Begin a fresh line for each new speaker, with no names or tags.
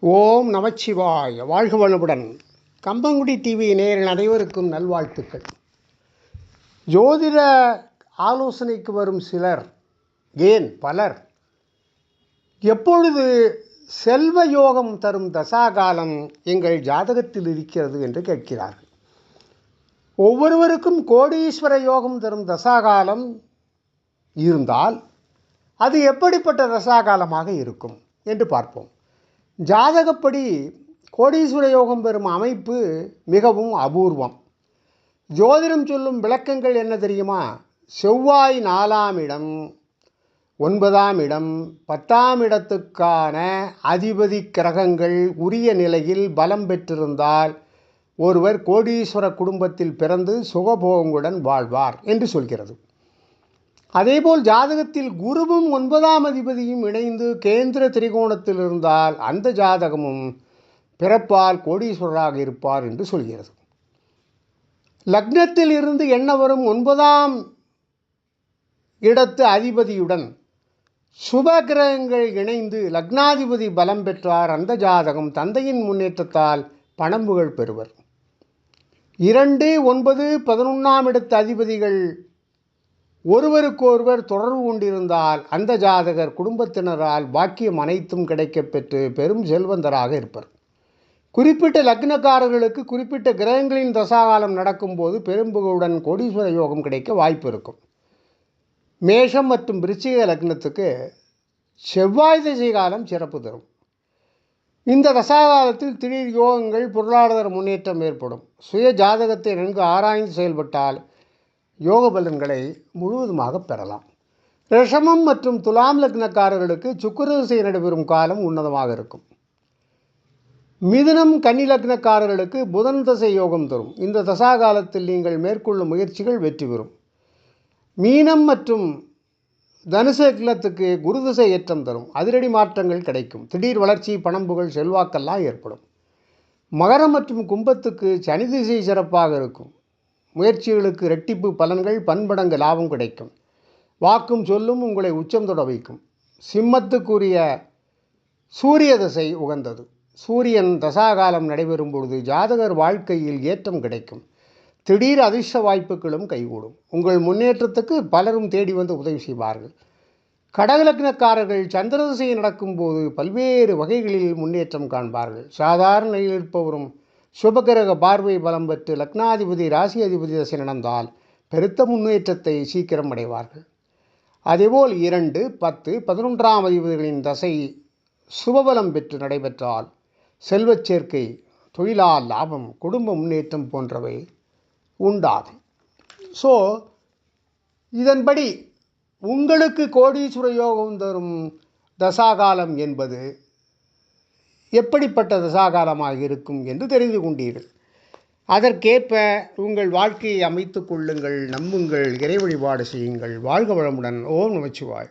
ஓம் நமச்சிவாய். வாழ்க வளமுடன். கம்பங்குடி டிவி நேரில் அனைவருக்கும் நல்வாழ்த்துக்கள். ஜோதிட ஆலோசனைக்கு வரும் சிலர் ஏன் பலர் எப்பொழுது செல்வ யோகம் தரும் தசாகாலம் எங்கள் ஜாதகத்தில் இருக்கிறது என்று கேட்கிறார்கள். ஒவ்வொருவருக்கும் கோடீஸ்வர யோகம் தரும் தசாகாலம் இருந்தால் அது எப்படிப்பட்ட தசாகாலமாக இருக்கும் என்று பார்ப்போம். ஜாதகப்படி கோடீஸ்வர யோகம் பெறும் அமைப்பு மிகவும் அபூர்வம். ஜோதிடம் சொல்லும் விளக்கங்கள் என்ன தெரியுமா? செவ்வாய் நாலாம் இடம் ஒன்பதாம் இடம் பத்தாம் இடத்துக்கான அதிபதி கிரகங்கள் உரிய நிலையில் பலம் பெற்றிருந்தால் ஒருவர் கோடீஸ்வர குடும்பத்தில் பிறந்து சுகபோகங்களுடன் வாழ்வார் என்று சொல்கிறது. அதேபோல் ஜாதகத்தில் குருவும் ஒன்பதாம் அதிபதியும் இணைந்து கேந்திர திரிகோணத்தில் இருந்தால் அந்த ஜாதகமும் பிறப்பால் கோடீஸ்வரராக இருப்பார் என்று சொல்கிறது. லக்னத்தில் இருந்து என்ன வரும்? ஒன்பதாம் இடத்து அதிபதியுடன் சுப கிரகங்கள் இணைந்து லக்னாதிபதி பலம் பெற்றார். அந்த ஜாதகம் தந்தையின் முன்னேற்றத்தால் பணம்புகள் பெறுவர். இரண்டு ஒன்பது பதினொன்றாம் இடத்து அதிபதிகள் ஒருவருக்கொருவர் தொடர்பு கொண்டிருந்தால் அந்த ஜாதகர் குடும்பத்தினரால் பாக்கியம் அனைத்தும் கிடைக்கப்பெற்று பெரும் செல்வந்தராக இருப்பர். குறிப்பிட்ட லக்னக்காரர்களுக்கு குறிப்பிட்ட கிரகங்களின் தசாகாலம் நடக்கும்போது பெரும்புகளுடன் கோடீஸ்வர யோகம் கிடைக்க வாய்ப்பு இருக்கும். மேஷம் மற்றும் விருச்சிக லக்னத்துக்கு செவ்வாய் திசை காலம் சிறப்பு தரும். இந்த தசாகாலத்தில் திடீர் யோகங்கள் பொருளாதார முன்னேற்றம் ஏற்படும். சுய ஜாதகத்தை நன்கு ஆராய்ந்து செயல்பட்டால் யோக பலன்களை முழுவதுமாக பெறலாம். ரிஷமம் மற்றும் துலாம் லக்னக்காரர்களுக்கு சுக்கர திசை நடைபெறும் காலம் உன்னதமாக இருக்கும். மிதுனம் கன்னி லக்னக்காரர்களுக்கு புதன் தசை யோகம் தரும். இந்த தசா காலத்தில் நீங்கள் மேற்கொள்ளும் முயற்சிகள் வெற்றி பெறும். மீனம் மற்றும் தனுசு லக்னத்துக்கு குரு திசை ஏற்றம் தரும். அதிரடி மாற்றங்கள் கிடைக்கும். திடீர் வளர்ச்சி பணம் புகழ் செல்வாக்கெல்லாம் ஏற்படும். மகரம் மற்றும் கும்பத்துக்கு சனி திசை சிறப்பாக இருக்கும். முயற்சிகளுக்கு ரெட்டிப்பு பலன்கள் பன்மடங்கு லாபம் கிடைக்கும். வாக்கும் சொல்லும் உங்களை உச்சம் தொட வைக்கும். சிம்மத்துக்குரிய சூரிய தசை உகந்தது. சூரியன் தசாகாலம் நடைபெறும் பொழுது ஜாதகர் வாழ்க்கையில் ஏற்றம் கிடைக்கும். திடீர் அதிர்ஷ்ட வாய்ப்புகளும் கைகூடும். உங்கள் முன்னேற்றத்துக்கு பலரும் தேடி வந்து உதவி செய்வார்கள். கடகலக்னக்காரர்கள் சந்திர திசை நடக்கும்போது பல்வேறு வகைகளில் முன்னேற்றம் காண்பார்கள். சாதாரண நிலையில் இருப்பவரும் சுபகிரக பார்வை பலம் பெற்று லக்னாதிபதி ராசி அதிபதி தசை நடந்தால் பெருத்த முன்னேற்றத்தை சீக்கிரம் அடைவார்கள். அதேபோல் இரண்டு பத்து பதினொன்றாம் அதிபதிகளின் தசை சுபபலம் பெற்று நடைபெற்றால் செல்வச் சேர்க்கை தொழிலால் லாபம் குடும்ப முன்னேற்றம் போன்றவை உண்டாது. ஸோ இதன்படி உங்களுக்கு கோடீஸ்வர யோகம் தரும் தசாகாலம் என்பது எப்படிப்பட்ட தசாகாலமாக இருக்கும் என்று தெரிந்து கொண்டீர்கள். அதற்கேற்ப உங்கள் வாழ்க்கையை அமைத்து கொள்ளுங்கள் நம்புங்கள் இறை வழிபாடு செய்யுங்கள். வாழ்க வளமுடன். ஓம் நமச்சிவாய்.